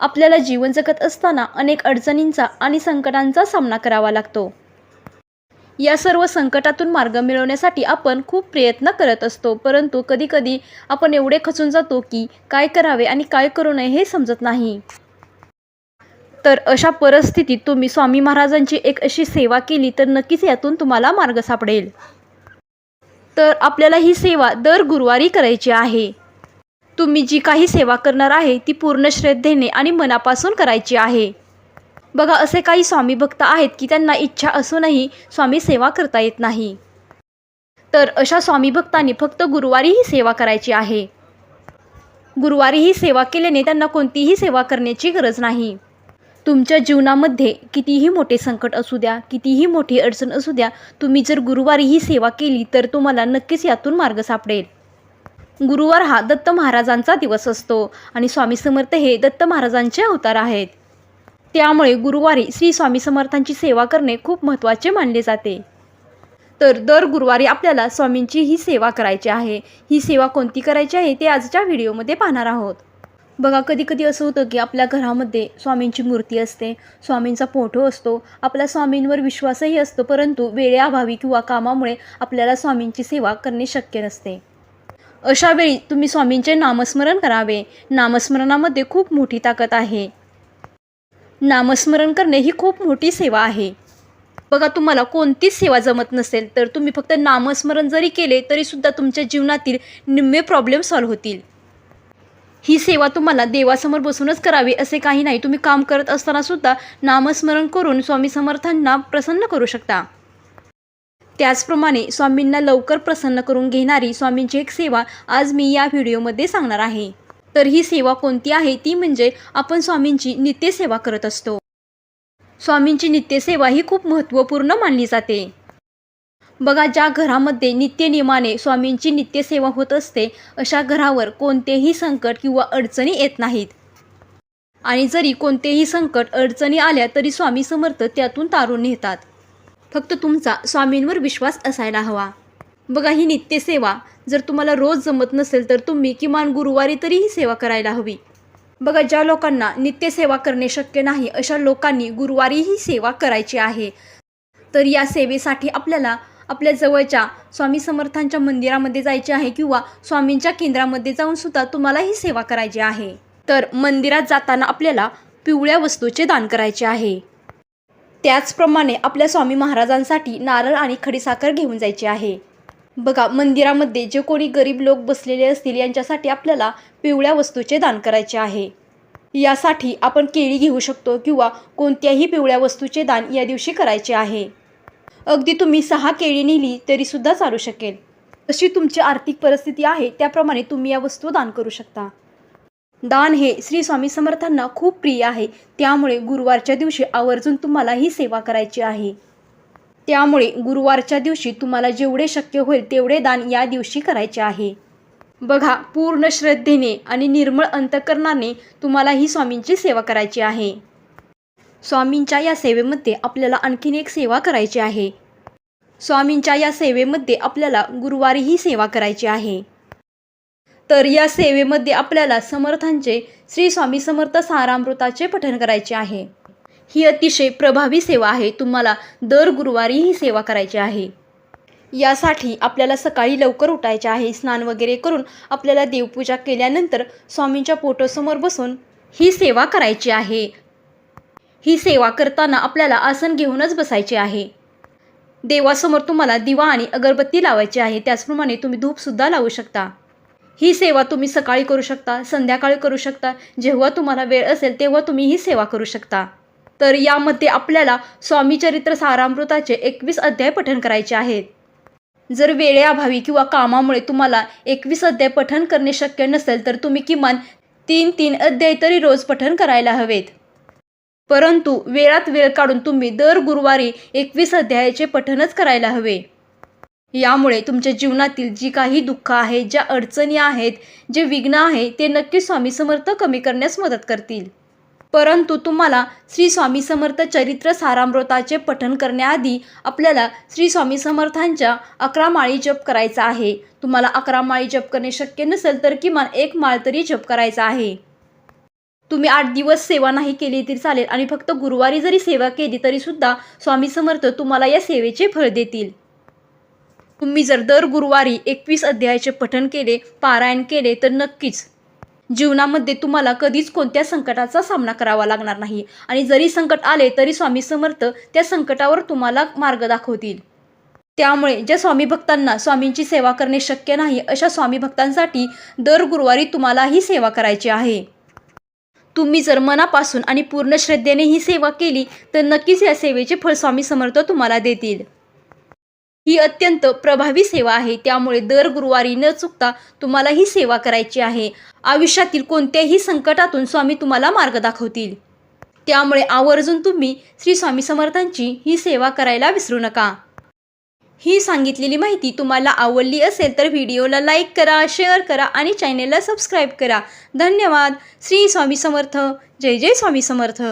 आपल्याला जीवन जगत असताना अनेक अडचणींचा आणि संकटांचा सामना करावा लागतो. या सर्व संकटातून मार्ग मिळवण्यासाठी आपण खूप प्रयत्न करत असतो परंतु कधीकधी आपण एवढे खचून जातो की काय करावे आणि काय करू नये हे समजत नाही. तर अशा परिस्थितीत तुम्ही स्वामी महाराजांची एक अशी सेवा केली तर नक्कीच यातून तुम्हाला मार्ग सापडेल. तर आपल्याला ही सेवा दर गुरुवारी करायची आहे. तुम्ही जी काही सेवा करणार आहे ती पूर्ण श्रद्धेने आणि मनापासून करायची आहे. बघा असे काही स्वामी भक्त आहेत की त्यांना इच्छा असूनही स्वामी सेवा करता येत नाही. तर अशा स्वामी भक्तांनी फक्त गुरुवारी ही सेवा करायची आहे. गुरुवारी ही सेवा केल्याने त्यांना कोणतीही सेवा करण्याची गरज नाही. तुमच्या जीवनामध्ये कितीही मोठे संकट असू द्या कितीही मोठी अडचण असू द्या तुम्ही जर गुरुवारी ही सेवा केली तर तुम्हाला नक्कीच यातून मार्ग सापडेल. गुरुवार हा दत्त महाराजांचा दिवस असतो आणि स्वामी समर्थ हे दत्त महाराजांचे अवतार आहेत. त्यामुळे गुरुवारी श्री स्वामी समर्थांची सेवा करणे खूप महत्त्वाचे मानले जाते. तर दर गुरुवारी आपल्याला स्वामींची ही सेवा करायची आहे. ही सेवा कोणती करायची आहे ते आजच्या व्हिडिओमध्ये पाहणार आहोत. बघा कधी कधी असं होतं की आपल्या घरामध्ये स्वामींची मूर्ती असते स्वामींचा फोटो असतो आपला स्वामींवर विश्वासही असतो परंतु वेळेअभावी किंवा कामामुळे आपल्याला स्वामींची सेवा करणे शक्य नसते. अशावेळी तुम्ही स्वामींचे नामस्मरण करावे. नामस्मरणामध्ये खूप मोठी ताकद आहे. नामस्मरण करणे ही खूप मोठी सेवा आहे. बघा तुम्हाला कोणतीच सेवा जमत नसेल तर तुम्ही फक्त नामस्मरण जरी केले तरीसुद्धा तुमच्या जीवनातील निम्मे प्रॉब्लेम सॉल्व्ह होतील. ही सेवा तुम्हाला देवासमोर बसूनच करावी असे काही नाही. तुम्ही काम करत असतानासुद्धा नामस्मरण करून स्वामी समर्थांना प्रसन्न करू शकता. त्याचप्रमाणे स्वामींना लवकर प्रसन्न करून घेणारी स्वामींची एक सेवा आज मी या व्हिडिओमध्ये सांगणार आहे. तर ही सेवा कोणती आहे? ती म्हणजे आपण स्वामींची नित्यसेवा करत असतो. स्वामींची नित्यसेवा ही खूप महत्त्वपूर्ण मानली जाते. बघा ज्या घरामध्ये नित्यनियमाने स्वामींची नित्यसेवा होत असते अशा घरावर कोणतेही संकट किंवा अडचणी येत नाहीत. आणि जरी कोणतेही संकट अडचणी आल्या तरी स्वामी समर्थ त्यातून तारून नेतात. फक्त तुमचा स्वामींवर विश्वास असायला हवा. बघा ही नित्यसेवा. जर तुम्हाला रोज जमत नसेल तर तुम्ही किमान गुरुवारी तरी ही सेवा करायला हवी. बघा ज्या लोकांना नित्यसेवा करणे शक्य नाही अशा लोकांनी गुरुवारी ही सेवा करायची आहे. तर या सेवेसाठी आपल्याला आपल्या जवळच्या स्वामी समर्थांच्या मंदिरामध्ये जायचे आहे किंवा स्वामींच्या केंद्रामध्ये जाऊन सुद्धा तुम्हाला ही सेवा करायची आहे. तर मंदिरात जाताना आपल्याला पिवळ्या वस्तूचे दान करायचे आहे. त्याचप्रमाणे आपल्या स्वामी महाराजांसाठी नारळ आणि खडीसाखर घेऊन जायची आहे. बघा मंदिरामध्ये जे कोणी गरीब लोक बसलेले असतील यांच्यासाठी आपल्याला पिवळ्या वस्तूचे दान करायचे आहे. यासाठी आपण केळी घेऊ शकतो किंवा कोणत्याही पिवळ्या वस्तूचे दान या दिवशी करायचे आहे. अगदी तुम्ही सहा केळी नेली तरीसुद्धा चालू शकेल. जशी तुमची आर्थिक परिस्थिती आहे त्याप्रमाणे तुम्ही या वस्तू दान करू शकता. दान हे श्री स्वामी समर्थांना खूप प्रिय आहे. त्यामुळे गुरुवारच्या दिवशी आवर्जून तुम्हाला ही सेवा करायची आहे. त्यामुळे गुरुवारच्या दिवशी तुम्हाला जेवढे शक्य होईल तेवढे दान या दिवशी करायचे आहे. बघा पूर्ण श्रद्धेने आणि निर्मळ अंतकरणाने तुम्हाला ही स्वामींची सेवा करायची आहे. स्वामींच्या या सेवेमध्ये आपल्याला आणखीन एक सेवा करायची आहे. स्वामींच्या या सेवेमध्ये आपल्याला गुरुवारी ही सेवा करायची आहे. तर या सेवेमध्ये आपल्याला समर्थांचे श्री स्वामी समर्थ सारामृताचे पठण करायचे आहे. ही अतिशय प्रभावी सेवा आहे. तुम्हाला दर गुरुवारी ही सेवा करायची आहे. यासाठी आपल्याला सकाळी लवकर उठायचे आहे. स्नान वगैरे करून आपल्याला देवपूजा केल्यानंतर स्वामींच्या फोटोसमोर बसून ही सेवा करायची आहे. ही सेवा करताना आपल्याला आसन घेऊनच बसायचे आहे. देवासमोर तुम्हाला दिवा आणि अगरबत्ती लावायची आहे. त्याचप्रमाणे तुम्ही धूपसुद्धा लावू शकता. ही सेवा तुम्ही सकाळी करू शकता संध्याकाळी करू शकता. जेव्हा तुम्हाला वेळ असेल तेव्हा तुम्ही ही सेवा करू शकता. तर यामध्ये आपल्याला स्वामी चरित्र सारामृताचे एकवीस अध्याय पठण करायचे आहेत. जर वेळेअभावी किंवा कामामुळे तुम्हाला एकवीस अध्याय पठण करणे शक्य नसेल तर तुम्ही किमान तीन तीन अध्याय तरी रोज पठण करायला हवेत. परंतु वेळात वेळ काढून तुम्ही दर गुरुवारी एकवीस अध्यायाचे पठणच करायला हवे. यामुळे तुमच्या जीवनातील जी काही दुःख आहे ज्या अडचणी आहेत जे विघ्न आहे ते नक्की स्वामी समर्थ कमी करण्यास मदत करतील. परंतु तुम्हाला श्री स्वामी समर्थ चरित्र सारामृताचे पठन करण्याआधी आपल्याला श्री स्वामी समर्थांच्या अकरा माळी जप करायचा आहे. तुम्हाला अकरा माळी जप करणे शक्य नसेल तर किमान एक माळ तरी जप करायचा आहे. तुम्ही आठ दिवस सेवा नाही केली तरी चालेल आणि फक्त गुरुवारी जरी सेवा केली तरीसुद्धा स्वामी समर्थ तुम्हाला या सेवेचे फळ देतील. तुम्ही जर दर गुरुवारी एकवीस अध्यायाचे पठण केले पारायण केले तर नक्कीच जीवनामध्ये तुम्हाला कधीच कोणत्या संकटाचा सामना करावा लागणार नाही. आणि जरी संकट आले तरी स्वामी समर्थ त्या संकटावर तुम्हाला मार्ग दाखवतील. त्यामुळे ज्या स्वामी भक्तांना स्वामींची सेवा करणे शक्य नाही अशा स्वामी भक्तांसाठी दर गुरुवारी तुम्हाला ही सेवा करायची आहे. तुम्ही जर मनापासून आणि पूर्ण श्रद्धेने ही सेवा केली तर नक्कीच या सेवेचे फळ स्वामी समर्थ तुम्हाला देतील. ही अत्यंत प्रभावी सेवा आहे. त्यामुळे दर गुरुवारी न चुकता तुम्हाला ही सेवा करायची आहे. आयुष्यातील कोणत्याही संकटातून स्वामी तुम्हाला मार्ग दाखवतील. त्यामुळे आवर्जून तुम्ही श्री स्वामी समर्थांची ही सेवा करायला विसरू नका. ही सांगितलेली माहिती तुम्हाला आवडली असेल तर व्हिडिओला लाईक करा शेअर करा आणि चॅनेलला सबस्क्राईब करा. धन्यवाद. श्री स्वामी समर्थ. जय जय स्वामी समर्थ.